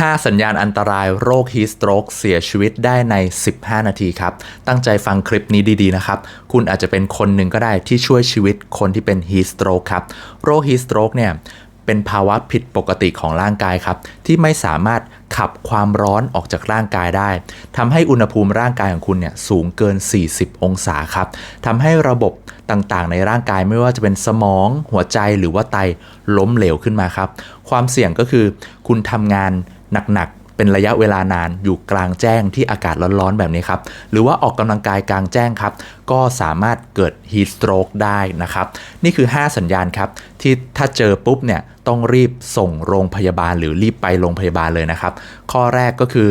5 สัญญาณอันตรายโรคฮีสโตรกเสียชีวิตได้ใน 15 นาทีครับ ตั้งใจฟังคลิปนี้ดีๆนะครับ คุณอาจจะเป็นคนหนึ่งก็ได้ที่ช่วยชีวิตคนที่เป็นฮีสโตรกครับ โรคฮีสโตรกเนี่ยเป็นภาวะผิดปกติของร่างกายครับ ที่ไม่สามารถขับความร้อนออกจากร่างกายได้ทำให้อุณหภูมิร่างกายของคุณเนี่ยสูงเกิน 40 องศาครับทำให้ระบบต่างๆ ในร่างกายไม่ว่าจะเป็นสมอง หัวใจหรือว่าไตล้มเหลวขึ้นมาครับ ความเสี่ยงก็คือคุณทำงาน หนักๆ เป็นระยะเวลานานอยู่กลางแจ้งที่อากาศร้อนๆ แบบนี้ครับ หรือว่าออกกำลังกายกลางแจ้งครับ ก็สามารถเกิด heat stroke ได้นะครับ นี่คือ 5 สัญญาณครับ ที่ถ้าเจอปุ๊บเนี่ยต้องรีบส่งโรงพยาบาลหรือรีบไปโรงพยาบาลเลยนะครับ ข้อแรกก็คือ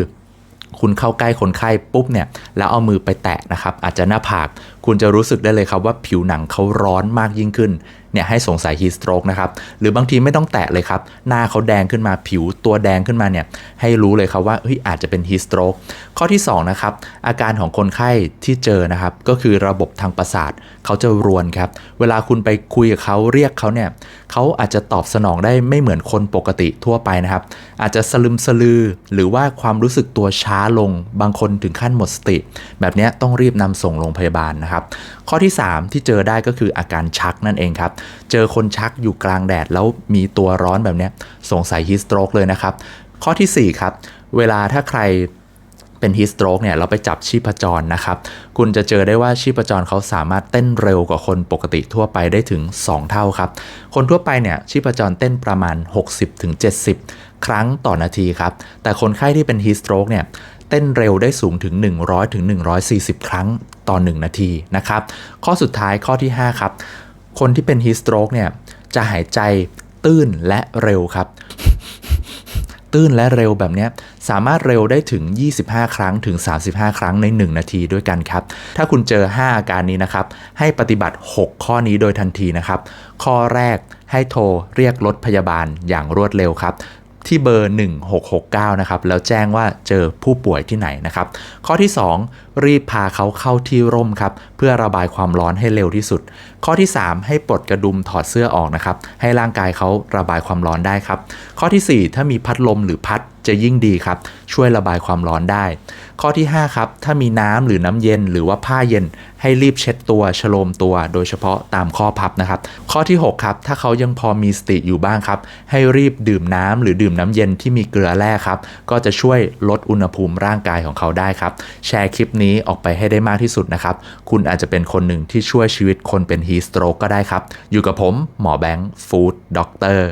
คุณเข้าใกล้คนไข้ปุ๊บเนี่ยแล้วเอามือไปแตะนะครับ อาจจะหน้าผาก คุณจะรู้สึกได้เลยครับว่าผิวหนังเขาร้อนมากยิ่งขึ้น เนี่ยให้สงสัย heat stroke นะครับ หรือบางทีไม่ต้องแตะเลยครับ หน้าเขาแดงขึ้นมาผิวตัวแดงขึ้นมาเนี่ย ให้รู้เลยครับว่าเฮ้ยอาจจะเป็น heat stroke ข้อที่2นะครับ อาการของคนไข้ที่เจอนะครับ ก็คือระบบทางประสาทเขาจะรวนครับ เวลาคุณไปคุยกับเขาเรียกเขาเนี่ยเขาอาจจะตอบสนองได้ไม่เหมือนคนปกติทั่วไปนะครับ อาจจะสลึมสลือ หรือว่าความรู้สึกตัวช้าลง บางคนถึงขั้นหมดสติ แบบนี้ต้องรีบนำส่งโรงพยาบาลนะครับข้อที่ 3 ที่เจอได้ก็คืออาการชักนั่นเองครับ เจอคนชักอยู่กลางแดดแล้วมีตัวร้อนแบบนี้สงสัยฮีสโตรกเลยนะครับ ข้อทีสี่ 4 ครับ เวลาถ้าใครเป็นฮีสโตรกเนี่ยเราไปจับชีพจรนะครับ คุณจะเจอได้ว่าชีพจรเขาสามารถเต้นเร็วกว่าคนปกติทั่วไปได้ถึง 2 เท่าครับ คนทั่วไปเนี่ยชีพจรเต้นประมาณ 60-70 ครั้งต่อนาทีครับ แต่คนไข้ที่เป็นฮีสโตรกเนี่ยเต้นเร็วได้สูงถึง 100ถึง140 ครั้งต่อ 1 นาทีนะครับ ข้อสุดท้ายข้อที่ 5 ครับ คนที่เป็นฮีสโตรกเนี่ยจะหายใจตื้นและเร็วครับ ตื้นและเร็วแบบเนี้ยสามารถเร็วได้ถึง 25 ครั้งถึง 35 ครั้งใน 1 นาทีด้วยกันครับ ถ้าคุณเจอ 5 อาการนี้นะครับ ให้ปฏิบัติ 6 ข้อนี้โดยทันทีนะครับ ข้อแรกให้โทรเรียกรถพยาบาลอย่างรวดเร็วครับ ที่เบอร์ 1669 นะครับ แล้วแจ้งว่าเจอผู้ป่วยที่ไหนนะครับ ข้อที่ 2 รีบพาเขาเข้าที่ร่มครับ เพื่อระบายความร้อนให้เร็วที่สุด ข้อที่ 3 ให้ปลดกระดุมถอดเสื้อออกนะครับ ให้ร่างกายเขาระบายความร้อนได้ครับ ข้อทีสี่4 ถ้ามีพัดลมหรือพัด จะยิ่งดีครับ ช่วยระบายความร้อนได้ ข้อที่ 5 ครับ ถ้ามีน้ำหรือน้ำเย็นหรือว่าผ้าเย็น ให้รีบเช็ดตัวชโลมตัว โดยเฉพาะตามข้อพับนะครับ ข้อที่ 6 ครับ ถ้าเขายังพอมีสติอยู่บ้างครับ ให้รีบดื่มน้ำหรือดื่มน้ำเย็นที่มีเกลือแร่ครับ ก็จะช่วยลดอุณหภูมิร่างกายของเขาได้ครับ แชร์คลิปนี้ออกไปให้ได้มากที่สุดนะครับ คุณอาจจะเป็นคนหนึ่งที่ช่วยชีวิตคนเป็นฮีสโตรกก็ได้ครับ อยู่กับผมหมอแบงค์ฟู้ดด็อกเตอร์